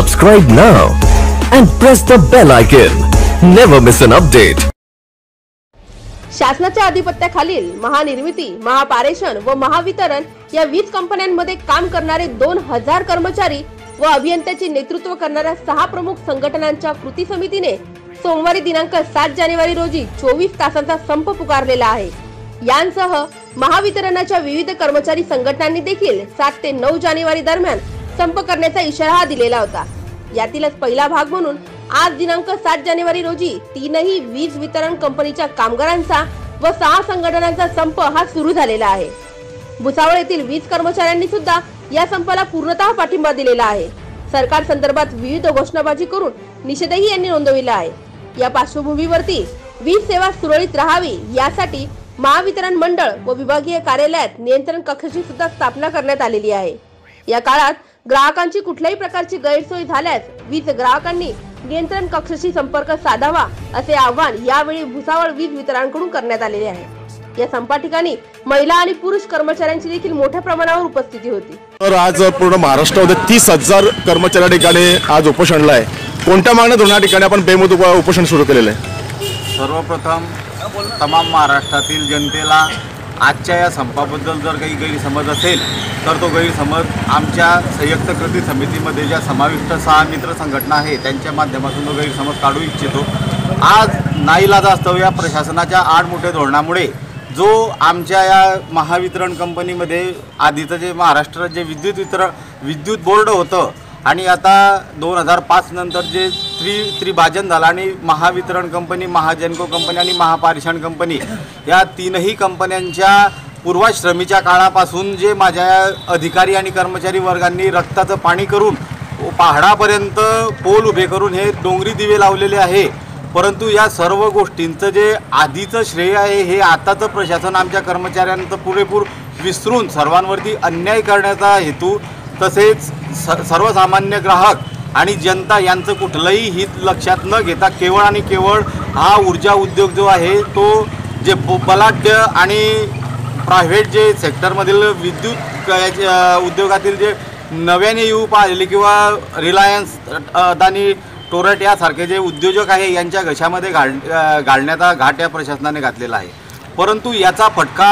Subscribe now and press the bell icon. Never miss an update. शासनाच्या अधिपत्याखालील महानिर्मिती महापारेषण व महावितरण या वीज कंपन्यांमध्ये काम करणारे दोन हजार कर्मचारी व अभियंत्याचे नेतृत्व करणाऱ्या सहा प्रमुख संघटनांच्या कृती समितीने सोमवारी दिनांक सात जानेवारी रोजी चोवीस तासांचा संप पुकारलेला आहे यांसह महावितरणाच्या विविध कर्मचारी संघटनांनी देखील सात ते नऊ जानेवारी दरम्यान संप करण्याचा इशारा दिलेला होता. यातीलच पहिला भाग म्हणून आज दिनांक सात जानेवारी रोजी तीनही वीज वितरण कंपनीच्या कामगारांचा व सहा संघटनांचा संप हा सुरू झालेला आहे. भुसावळ येथील वीज कर्मचाऱ्यांनी सुद्धा या संपाला पूर्णतः पाठिंबा दिलेला आहे. सरकार संदर्भात विविध घोषणाबाजी करून निषेधही यांनी नोंदविला आहे. या पार्श्वभूमीवरती वीज सेवा सुरळीत राहावी यासाठी महावितरण मंडळ व विभागीय कार्यालयात नियंत्रण कक्षाची सुद्धा स्थापना करण्यात आलेली आहे. या काळात ग्राहकांची कुठल्याही प्रकारची गैरसोय झाल्यास वीज ग्राहकांनी नियंत्रण कक्षाशी संपर्क साधावा असे आवाहन यावेळी भुसावळ वीज वितरणाकडून करण्यात आलेले आहे. या संपा ठिकाणी महिला आणि पुरुष कर्मचाऱ्यांची देखील मोठ्या प्रमाणावर उपस्थिती होती. तर आज पूर्ण महाराष्ट्रामध्ये तीस हजार कर्मचाऱ्या ठिकाणी आज उपोषणला आहे. कोणत्या मागण्या धोरणा ठिकाणी आपण बेमुद उप- उपोषण सुरू केलेलं आहे? सर्वप्रथम तमाम महाराष्ट्रातील जनतेला आजच्या या संपाबद्दल जर काही गैरसमज असेल तर तो गैरसमज आमच्या संयुक्त कृती समितीमध्ये ज्या समाविष्ट सहा मित्र संघटना आहे त्यांच्या माध्यमातून तो गैरसमज काढू इच्छितो. आज नाईलाजास्तव या प्रशासनाच्या आडमोठ्या धोरणामुळे जो आमच्या या महावितरण कंपनीमध्ये आधीचं जे महाराष्ट्र जे विद्युत वितरण विद्युत बोर्ड होतं आणि आता दोन हजार पाच नंतर जे त्रि त्रिभाजन झालं आणि महावितरण कंपनी महाजनको कंपनी आणि महापारिषण कंपनी या तीनही कंपन्यांच्या पूर्वाश्रमीच्या काळापासून जे माझ्या अधिकारी आणि कर्मचारी वर्गांनी रक्ताचं पाणी करून पहाडापर्यंत पोल उभे करून हे डोंगरी दिवे लावलेले आहे. परंतु या सर्व गोष्टींचं जे आधीचं श्रेय आहे हे आताचं प्रशासन आमच्या कर्मचाऱ्यांचं पुरेपूर विसरून सर्वांवरती अन्याय करण्याचा हेतू तसेच स सर्वसामान्य ग्राहक आणि जनता यांचं कुठलंही हित लक्षात न घेता केवळ आणि केवळ हा ऊर्जा उद्योग जो आहे तो जे ब बलाढ्य आणि प्रायव्हेट जे सेक्टरमधील विद्युत उद्योगातील जे नव्याने येऊ पाहिले किंवा रिलायन्स अदानी टोरट यासारखे जे उद्योजक आहे यांच्या घशामध्ये घाल घालण्याचा घाट या प्रशासनाने घातलेला आहे. परंतु याचा फटका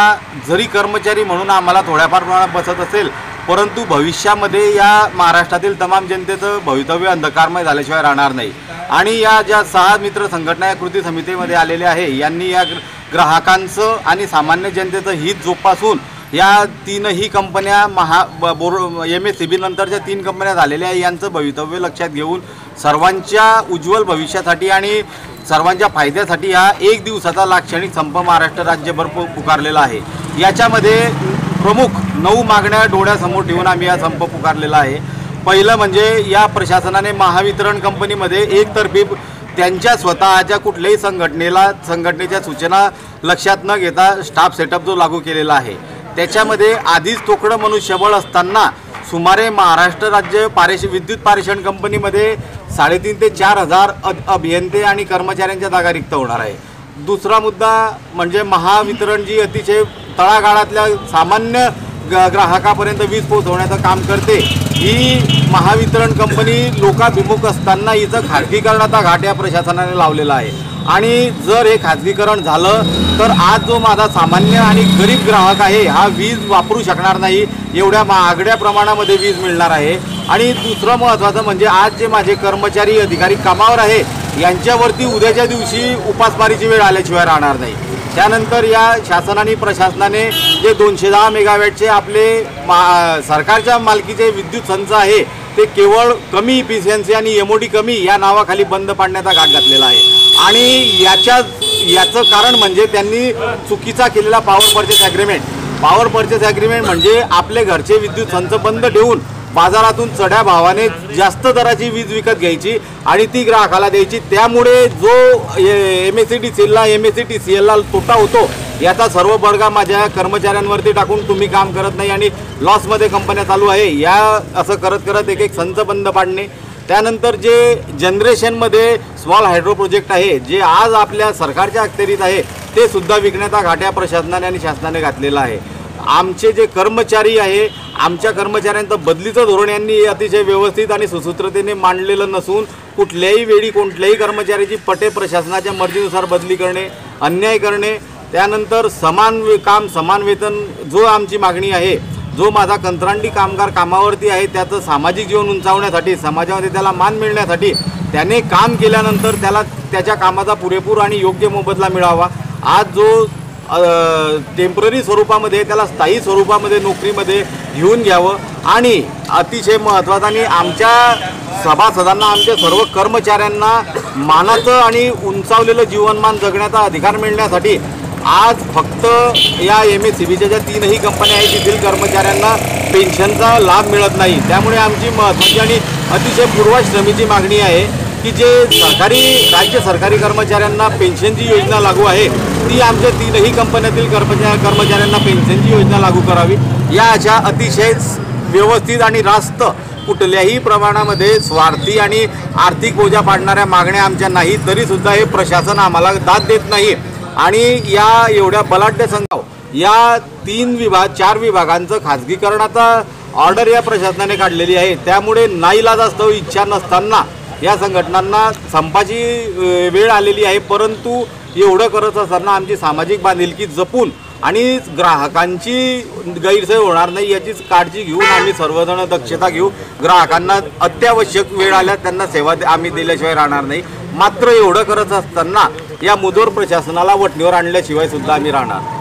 जरी कर्मचारी म्हणून आम्हाला थोड्याफार प्रमाणात बसत असेल परंतु भविष्यामध्ये या महाराष्ट्रातील तमाम जनतेचं भवितव्य अंधकारमय झाल्याशिवाय राहणार नाही. आणि या ज्या सहा मित्र संघटना या कृती समितीमध्ये आलेले आहे यांनी या ग्र- ग्राहकांचं आणि सामान्य जनतेचं हित जोपासून या तीनही कंपन्या महा ब- बोर एम एस सी बी नंतरच्या तीन कंपन्या झालेल्या आहे यांचं भवितव्य लक्षात घेऊन सर्वांच्या उज्ज्वल भविष्यासाठी आणि सर्वांच्या फायद्यासाठी हा एक दिवसाचा लाक्षणिक संप महाराष्ट्र राज्यभर पुकारलेला आहे. याच्यामध्ये प्रमुख नऊ मागण्या डोळ्यासमोर ठेवून आम्ही हा संप पुकारलेला आहे. पहिलं म्हणजे या प्रशासनाने महावितरण कंपनीमध्ये एकतर्फी त्यांच्या स्वतःच्या कुठल्याही संघटनेला संघटनेच्या सूचना लक्षात न घेता स्टाफ सेटअप जो लागू केलेला आहे. त्याच्यामध्ये आधीच तोकडं मनुष्यबळ असताना सुमारे महाराष्ट्र राज्य पारेश विद्युत पारेषण कंपनीमध्ये साडेतीन ते चार हजार अभियंते आणि कर्मचाऱ्यांच्या जागा रिक्त होणार आहे. दुसरा मुद्दा म्हणजे महावितरण जी अतिशय तळागाळातल्या सामान्य ग ग्राहकापर्यंत वीज पोहोचवण्याचं काम करते. ही महावितरण कंपनी लोकाभिमुख असताना हिचं खाजगीकरणाचा घाट या प्रशासनाने लावलेला आहे. आणि जर हे खाजगीकरण झालं तर आज जो माझा सामान्य आणि गरीब ग्राहक आहे हा वीज वापरू शकणार नाही एवढ्या महागड्या प्रमाणामध्ये वीज मिळणार आहे. आणि दुसरं महत्त्वाचं म्हणजे आज जे माझे कर्मचारी अधिकारी कामावर आहे यांच्यावरती उद्याच्या दिवशी उपासमारीची वेळ आल्याशिवाय राहणार नाही. त्यानंतर या शासनाने प्रशासनाने जे दोनशे दहा मेगावॅटचे आपले मा सरकारच्या मालकीचे विद्युत संच आहे ते केवळ कमी इफिशियन्सी आणि एम कमी या नावाखाली बंद पाडण्याचा घाट घातलेला आहे. आणि याच्या याचं कारण म्हणजे त्यांनी चुकीचा केलेला power purchase agreement power purchase agreement म्हणजे आपले घरचे विद्युत संच बंद ठेवून बाजारातून चढ्या भावाने जास्त दराची वीज विकत घ्यायची आणि ती ग्राहकाला द्यायची. त्यामुळे जो M S C T C एलला M S C T C एलला तोटा होतो याचा सर्व बडगा माझ्या कर्मचाऱ्यांवरती टाकून तुम्ही काम करत नाही आणि लॉसमध्ये कंपन्या चालू आहे. या असं करत करत एक एक संच बंद पाडणे. त्यानंतर जे जनरेशनमध्ये स्मॉल हायड्रो प्रोजेक्ट आहे जे आज आपल्या सरकारच्या अखत्यारीत आहे ते सुद्धा विकण्याचा घाट्या प्रशासनाने आणि शासनाने घातलेला आहे. आमचे जे कर्मचारी आहे आमच्या कर्मचाऱ्यांचं बदलीचं धोरण यांनी अतिशय व्यवस्थित आणि सुसूत्रतेने मांडलेलं नसून कुठल्याही वेळी कोणत्याही कर्मचाऱ्याची पटे प्रशासनाच्या मर्जीनुसार बदली करणे अन्याय करणे त्यानंतर समान वे काम समान वेतन जो आमची मागणी आहे जो माझा कंत्रांडी कामगार कामावरती आहे त्याचं सामाजिक जीवन उंचावण्यासाठी समाजामध्ये त्याला मान मिळण्यासाठी त्याने काम केल्यानंतर त्याला त्याच्या कामाचा पुरेपूर आणि योग्य मोबदला मिळावा. आज जो टेंपररी स्वरूपामध्ये त्याला स्थायी स्वरूपामध्ये नोकरीमध्ये घेऊन घ्यावं. आणि अतिशय महत्त्वाचं आणि आमच्या सभासदांना आमच्या सर्व कर्मचाऱ्यांना मानाचं आणि उंचावलेलं जीवनमान जगण्याचा अधिकार मिळण्यासाठी आज फक्त या एम एस सी बीच्या ज्या तीनही कंपन्या आहेत तेथील कर्मचाऱ्यांना पेन्शनचा लाभ मिळत नाही. त्यामुळे आमची महत्त्वाची आणि अतिशय पूर्वाश्रमीची मागणी आहे. की जे सरकारी राज्य सरकारी कर्मचाऱ्यांना पेन्शनची योजना लागू आहे ती आमच्या तीनही कंपन्यातील कर्मचा कर्मचाऱ्यांना पेन्शनची योजना लागू करावी. या अशा अतिशय व्यवस्थित आणि रास्त कुठल्याही प्रमाणामध्ये स्वार्थी आणि आर्थिक बोजा पाडणाऱ्या मागण्या आमच्या नाही तरीसुद्धा हे प्रशासन आम्हाला दाद देत नाही आणि या एवढ्या बलाढ्य संघाव या तीन विभाग चार विभागांचं खाजगीकरणाचा ऑर्डर या प्रशासनाने काढलेली आहे. त्यामुळे नाईलाज असतो इच्छा नसताना या संघटनांना संपाची वेळ आलेली आहे परंतु एवढं करत असताना आमची सामाजिक बांधिलकी जपून आणि ग्राहकांची गैरसोय होणार नाही याचीच काळजी घेऊन आम्ही सर्वजण दक्षता घेऊ. ग्राहकांना अत्यावश्यक वेळ आल्यास त्यांना सेवा आम्ही दिल्याशिवाय राहणार नाही. मात्र एवढं करत असताना या मुदोर प्रशासनाला वटणीवर आणल्याशिवाय सुद्धा आम्ही राहणार.